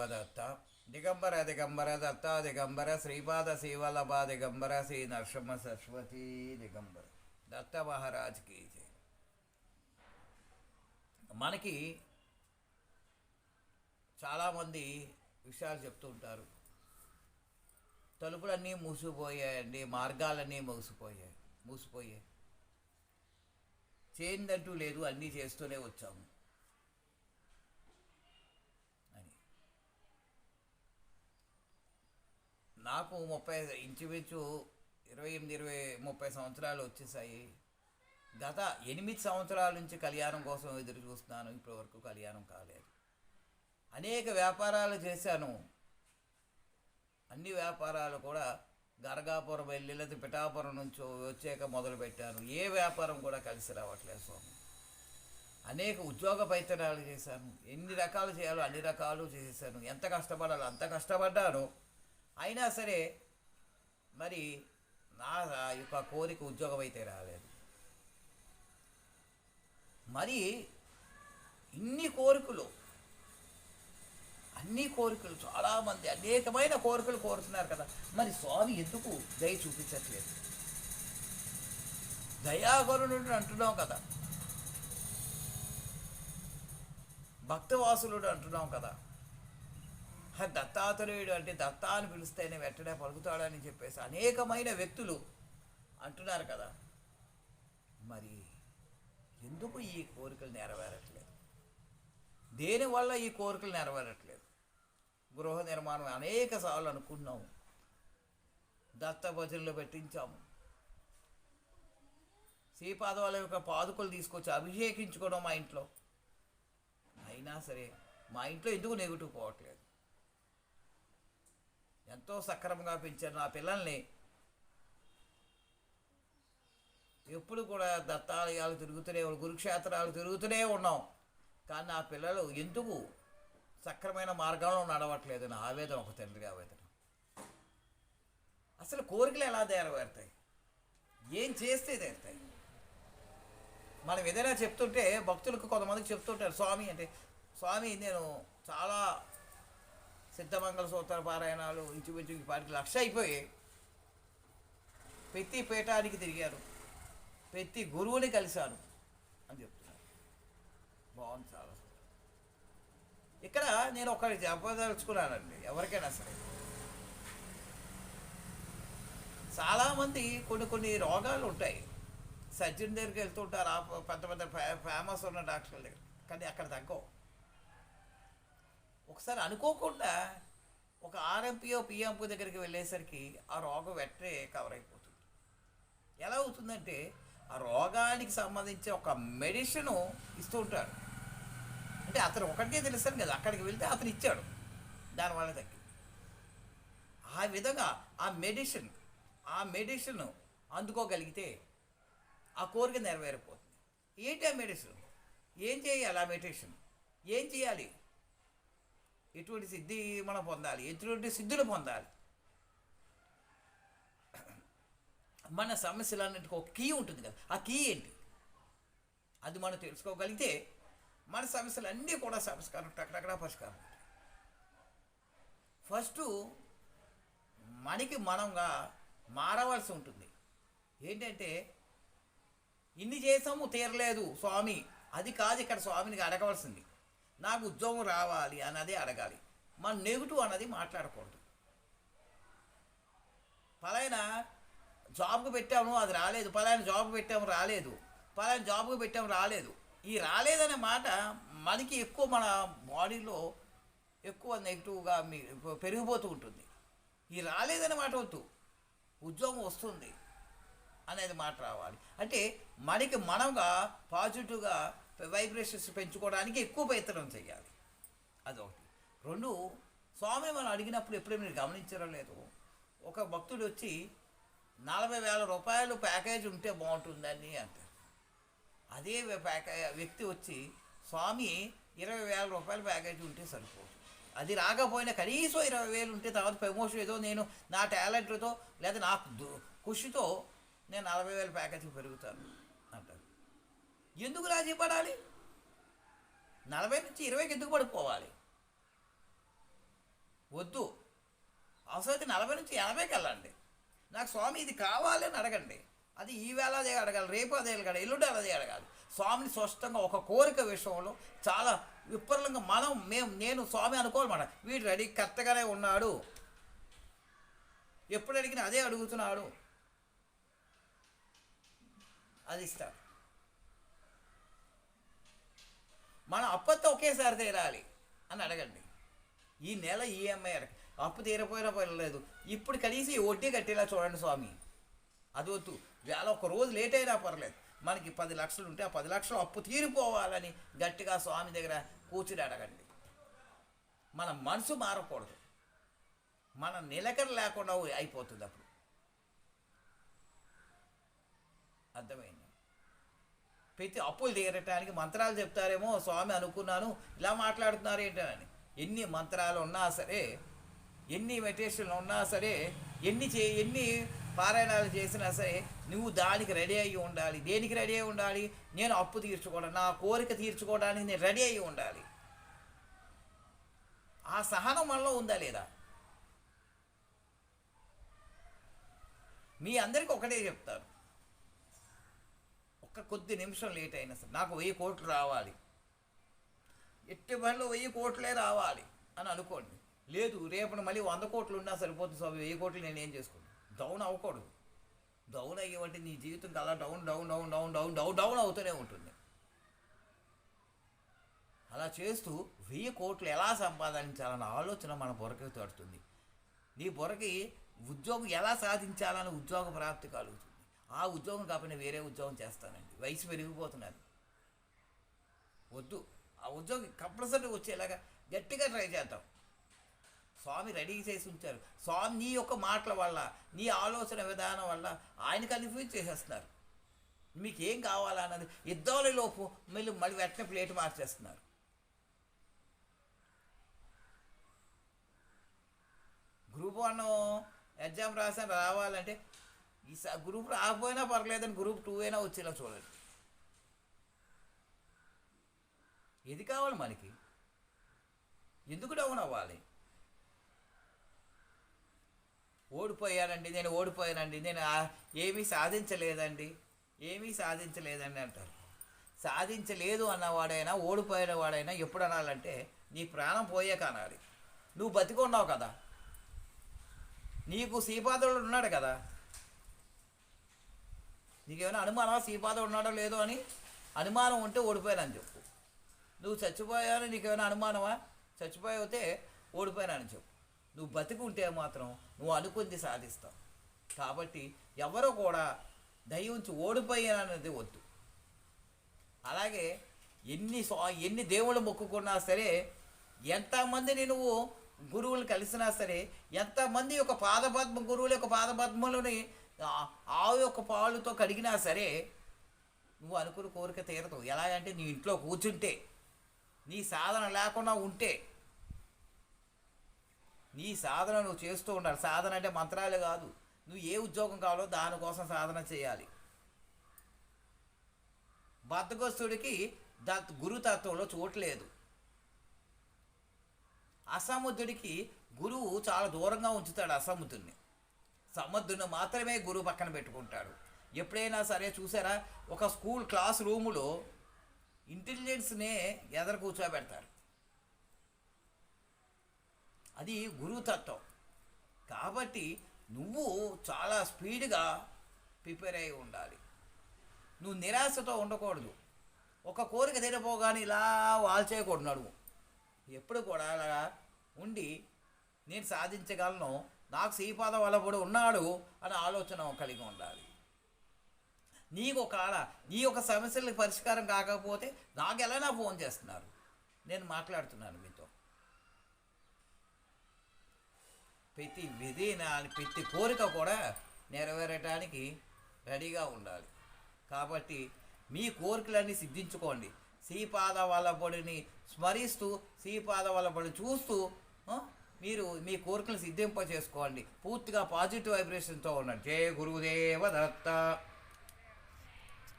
దేవదత్త దిగంబర దిగంబర దత్త దిగంబర శ్రీపాద శ్రీవల్లభ దిగంబర శ్రీ నరసింహ సరస్వతి దిగంబర. దత్త మహారాజ్కి జై. మనకి చాలామంది విషయాలు చెప్తూ ఉంటారు. తలుపులన్నీ మూసిపోయాయండి మార్గాలన్నీ మూసిపోయాయి మూసిపోయాయి చేయిందంటూ లేదు అన్నీ చేస్తూనే వచ్చాము అని నాకు ముప్పై ఇంచుమించు ఇరవై ఎనిమిది ఇరవై ముప్పై సంవత్సరాలు వచ్చేసాయి. గత ఎనిమిది సంవత్సరాల నుంచి కళ్యాణం కోసం ఎదురు చూస్తున్నాను. ఇప్పటివరకు కళ్యాణం కాలేదు. అనేక వ్యాపారాలు చేశాను. అన్ని వ్యాపారాలు కూడా గరగాపురం వెళ్ళి లేదా పిఠాపురం నుంచి వచ్చాక మొదలుపెట్టాను ఏ వ్యాపారం కూడా కలిసి రావట్లేదు స్వామి. అనేక ఉద్యోగ ప్రయత్నాలు చేశాను. ఎన్ని రకాలు చేయాలో అన్ని రకాలు చేశాను. ఎంత కష్టపడాలో అంత కష్టపడ్డాను. అయినా సరే మరి నా యొక్క కోరిక ఉద్యోగం అయితే రాలేదు. మరి ఇన్ని కోరికలు అన్ని కోరికలు చాలామంది అనేకమైన కోరికలు కోరుతున్నారు కదా. మరి స్వామి ఎందుకు దయ చూపించట్లేదు? దయాగరుడు అంటున్నాం కదా. భక్తవాసులుడు అంటున్నాం కదా. దత్తాత్రేయుడు అంటే దత్తా అని పిలిస్తేనే వెంటనే పలుకుతాడని చెప్పేసి అనేకమైన వ్యక్తులు అంటున్నారు కదా. మరి ఎందుకు ఈ కోరికలు నెరవేరట్లేదు? దేనివల్ల ఈ కోరికలు నెరవేరట్లేదు? గృహ నిర్మాణం అనేక సార్లు అనుకున్నాము. దత్త భజనలు పెట్టించాము. శ్రీపాదవాల యొక్క పాదుకలు తీసుకొచ్చి అభిషేకించుకోవడం మా ఇంట్లో. అయినా సరే మా ఇంట్లో ఎందుకు నెగిటివ్ పోవట్లేదు? ఎంతో సక్రమంగా పెంచారు నా పిల్లల్ని. ఎప్పుడు కూడా దత్తాలయాలు తిరుగుతూనే గురుక్షేత్రాలు తిరుగుతూనే ఉన్నాం. కానీ నా పిల్లలు ఎందుకు సక్రమైన మార్గంలో నడవట్లేదు నా ఆవేదన ఒక తండ్రి ఆవేదన. అసలు కోరికలు ఎలా నెరవేరుతాయి? ఏం చేస్తే తీరుతాయి? మనం ఏదైనా చెప్తుంటే భక్తులకు కొంతమందికి చెప్తుంటారు స్వామి అంటే స్వామి నేను చాలా సిద్ధమంగళ సూత్ర పారాయణాలు ఇంచుమించు ఈ పాటికి లక్ష అయిపోయి ప్రతి పీఠానికి తిరిగారు ప్రతి గురువుని కలిశాను అని చెప్తున్నారు. బాగుంది చాలా. ఇక్కడ నేను ఒకటి చెప్పదలుచుకున్నానండి ఎవరికైనా సరే. చాలామంది కొన్ని కొన్ని రోగాలు ఉంటాయి. సర్జన్ దగ్గరికి వెళ్తుంటారు ఆ పెద్ద పెద్ద ఫే- ఫేమస్ ఉన్న డాక్టర్ల దగ్గర కానీ అక్కడ తగ్గవు. ఒకసారి అనుకోకుండా ఒక ఆర్ఎంపీఓ పిఎంపో దగ్గరికి వెళ్ళేసరికి ఆ రోగం వెంటనే కవర్ అయిపోతుంది. ఎలా అవుతుందంటే ఆ రోగానికి సంబంధించి ఒక మెడిసిన్ ఇస్తూ ఉంటాడు. అంటే అతను ఒకటికే తెలుస్తాను కదా అక్కడికి వెళ్తే అతను ఇచ్చాడు. దానివల్ల తగ్గి ఆ విధంగా ఆ మెడిసిన్ ఆ మెడిసిన్ అందుకోగలిగితే ఆ కోరిక నెరవేరిపోతుంది. ఏంటి ఆ మెడిసిన్ ఏం చేయాలి ఆ మెడిసిన్ ఏం చేయాలి? ఎటువంటి సిద్ధి మనం పొందాలి? ఎటువంటి సిద్ధులు పొందాలి? మన సమస్యలన్నింటికి ఒక కీ ఉంటుంది కదా. ఆ కీ ఏంటి? అది మనం తెలుసుకోగలిగితే మన సమస్యలు అన్నీ కూడా సంస్కారం టక్కడక్కడ పరిష్కారం ఫస్ట్ మనకి మనంగా మారవలసి ఉంటుంది. ఏంటంటే ఇన్ని చేసాము తీరలేదు స్వామి. అది కాదు ఇక్కడ స్వామిని అడగవలసింది. నాకు ఉద్యోగం రావాలి అన్నది అడగాలి. మన నెగిటివ్ అన్నది మాట్లాడకూడదు. పలానా జాబ్కు పెట్టాము అది రాలేదు. పలానా జాబ్కు పెట్టాము రాలేదు. పలానా జాబ్కు పెట్టాము రాలేదు. ఈ రాలేదనే మాట మనకి ఎక్కువ మన బాడీలో ఎక్కువ నెగిటివ్గా మీ పెరిగిపోతూ ఉంటుంది. ఈ రాలేదనే మాట వద్దు. ఉద్యోగం వస్తుంది. అనేది మాట రావాలి. అంటే మనకి మనంగా పాజిటివ్గా వైబ్రేషన్స్ పెంచుకోవడానికి ఎక్కువ ప్రయత్నం చేయాలి. అదొకటి. రెండు స్వామి మనం అడిగినప్పుడు ఎప్పుడే మీరు గమనించడం లేదు ఒక భక్తుడు వచ్చి నలభై వేల రూపాయలు ప్యాకేజ్ ఉంటే బాగుంటుందని అంటారు. అదే ప్యాకే వ్యక్తి వచ్చి స్వామి ఇరవై వేల రూపాయల ప్యాకేజ్ ఉంటే సరిపోదు. అది రాకపోయినా కనీసం ఇరవై వేలు ఉంటే తర్వాత ప్రమోషన్ ఏదో నేను నా టాలెంట్తో లేదా నా దు- కృషితో నేను నలభై వేల ప్యాకేజ్ పెరుగుతాను. ఎందుకు రాజీ పడాలి నలభై నుంచి ఇరవైకి ఎందుకు పడిపోవాలి? వద్దు. అవసరమైతే నలభై నుంచి ఎనభైకి వెళ్ళండి. నాకు స్వామి ఇది కావాలి అని అడగండి. అది ఈవేళ అదే అడగాలి రేపు అదే అడగాలి ఎల్లుండి అదే అడగాలి. స్వామిని స్పష్టంగా ఒక కోరిక విషయంలో చాలా విపరీతంగా మనం మేము నేను స్వామి అనుకోవాలన్నమాట. వీడు రెడీ కరెక్ట్గానే ఉన్నాడు. ఎప్పుడు అడిగినా అదే అడుగుతున్నాడు. అది ఇస్తాడు. మన అప్పతో ఒకేసారి తీరాలి అని అడగండి. ఈ నెల ఈఎంఐ అడగ అప్పు తీరపోయినా పర్లేదు. ఇప్పుడు కలిసి వడ్డీ కట్టేలా చూడండి స్వామి. అది వద్దు. వేళ ఒక రోజు లేట్ అయినా పర్లేదు. మనకి పది లక్షలు ఉంటే ఆ పది లక్షలు అప్పు తీరిపోవాలని గట్టిగా స్వామి దగ్గర కూర్చుని అడగండి. మన మనసు మారకూడదు. మన నిలకడ లేకుండా అయిపోతుంది అప్పుడు. అర్థమైంది? ప్రతి అప్పులు తీరటానికి మంత్రాలు చెప్తారేమో స్వామి అనుకున్నాను ఇలా మాట్లాడుతున్నారు ఏంటని ఎన్ని మంత్రాలు ఉన్నా సరే ఎన్ని మెడిటేషన్లు ఉన్నా సరే ఎన్ని చే ఎన్ని పారాయణాలు చేసినా సరే నువ్వు దానికి రెడీ అయ్యి ఉండాలి. దేనికి రెడీ అయ్యి ఉండాలి? నేను అప్పు తీర్చుకోవడం నా కోరిక తీర్చుకోవడానికి నేను రెడీ అయ్యి ఉండాలి. ఆ సహనం మనలో ఉందా లేదా? మీ అందరికీ ఒకటే చెప్తారు ఒక్క కొద్ది నిమిషం లేట్ అయినా సరే నాకు వెయ్యి కోట్లు రావాలి. ఎట్టి పనిలో వెయ్యి కోట్లే రావాలి అని అనుకోండి. లేదు రేపు మళ్ళీ వంద కోట్లు ఉన్నా సరిపోతుంది స్వామి వెయ్యి కోట్లు నేను ఏం చేసుకోను? డౌన్ అవ్వకూడదు. డౌన్ అయ్యేవంటే నీ జీవితం కదా down down down down down down down అవుతూనే ఉంటుంది. అలా చేస్తూ వెయ్యి కోట్లు ఎలా సంపాదించాలన్న ఆలోచన మన బుర్రకి తడుతుంది. నీ బుర్రకి ఉద్యోగం ఎలా సాధించాలని ఉద్యోగ ప్రాప్తి కలుగుతుంది. ఆ ఉద్యోగం కాకుండా వేరే ఉద్యోగం చేస్తానండి. వయసు పెరిగిపోతున్నారు. వద్దు. ఆ ఉద్యోగం కంపల్సరీ వచ్చేలాగా గట్టిగా ట్రై చేద్దాం. స్వామి రెడీ చేసి ఉంచారు. స్వామి నీ యొక్క మాటల వల్ల నీ ఆలోచన విధానం వల్ల ఆయన కన్ఫ్యూజ్ చేసేస్తున్నారు. మీకు ఏం కావాలన్నది ఇద్దరి లోపు మళ్ళీ మళ్ళీ వెంటనే ప్లేట్ మార్చేస్తున్నారు. గ్రూప్ వన్ ఎగ్జామ్ రాసాను రావాలంటే ఈ గ్రూప్ రాకపోయినా పర్లేదని గ్రూప్ టూ అయినా వచ్చేలా చూడండి. ఏది కావాలి మనకి? ఎందుకు డౌన్ అవ్వాలి? ఓడిపోయానండి నేను ఓడిపోయానండి నేను ఏమీ సాధించలేదండి ఏమీ సాధించలేదండి అంటారు. సాధించలేదు అన్నవాడైనా ఓడిపోయిన వాడైనా ఎప్పుడు అనాలంటే నీ ప్రాణం పోయాక అనాలి నువ్వు బతికున్నావు కదా. నీకు శ్రీపాదుడు ఉన్నాడు కదా. నీకేమైనా అనుమానం శ్రీపాద ఉన్నాడో లేదో అని అనుమానం ఉంటే ఓడిపోయానని చెప్పు. నువ్వు చచ్చిపోయావని నీకేమైనా అనుమానమా? చచ్చిపోయితే ఓడిపోయానని చెప్పు. నువ్వు బతికి ఉంటే మాత్రం నువ్వు అనుకుంది సాధిస్తావు. కాబట్టి ఎవరో కూడా దయ ఉంచి ఓడిపోయానన్నది వద్దు. అలాగే ఎన్ని స్వా- ఎన్ని దేవుళ్ళు మొక్కుకున్నా సరే ఎంతమందిని నువ్వు గురువులు కలిసినా సరే ఎంతమంది యొక్క పాదపద్మ గురువుల యొక్క పాదపద్మలని ఆవు యొక్క పాలుతో కడిగినా సరే నువ్వు అనుకున్న కోరిక తీరదు. ఎలా అంటే నీ ఇంట్లో కూర్చుంటే నీ సాధన లేకుండా ఉంటే నీ సాధన నువ్వు చేస్తూ ఉండాలి. సాధన అంటే మంత్రాలు కాదు. నువ్వు ఏ ఉద్యోగం కావాలో దానికోసం సాధన చేయాలి. బద్దగస్తుడికి దత్ గురుతత్వంలో చూడలేదు అసముద్రుడికి గురువు చాలా దూరంగా ఉంచుతాడు అసముద్రుడిని సమర్థుని మాత్రమే గురువు పక్కన పెట్టుకుంటాడు. ఎప్పుడైనా సరే చూసారా? ఒక స్కూల్ క్లాస్ రూములో ఇంటెలిజెన్స్నే ఎదర కూర్చోబెడతారు. అది గురుతత్వం. కాబట్టి నువ్వు చాలా స్పీడ్గా ప్రిపేర్ అయి ఉండాలి. నువ్వు నిరాశతో ఉండకూడదు. ఒక కోరిక తీరపోగానే ఇలా వాల్చేయకూడదు నడుము. ఎప్పుడు కూడా అలా ఉండి నేను సాధించగలను నాకు శ్రీపాద వల్లభుడు ఉన్నాడు అనే ఆలోచన కలిగి ఉండాలి. నీకు ఒక నీ యొక్క సమస్యలకు పరిష్కారం కాకపోతే నాకు ఎలా ఫోన్ చేస్తున్నారు? నేను మాట్లాడుతున్నాను మీతో. ప్రతి విధి నా ప్రతి కోరిక కూడా నెరవేరటానికి రెడీగా ఉండాలి. కాబట్టి మీ కోరికలన్నీ సిద్ధించుకోండి. శ్రీపాద వల్లబడిని స్మరిస్తూ శ్రీపాద వల్లబడి చూస్తూ మీరు మీ కోరికలు సిద్ధింప చేసుకోండి పూర్తిగా పాజిటివ్ వైబ్రేషన్తో ఉండండి. జయ గురుదేవ దత్త.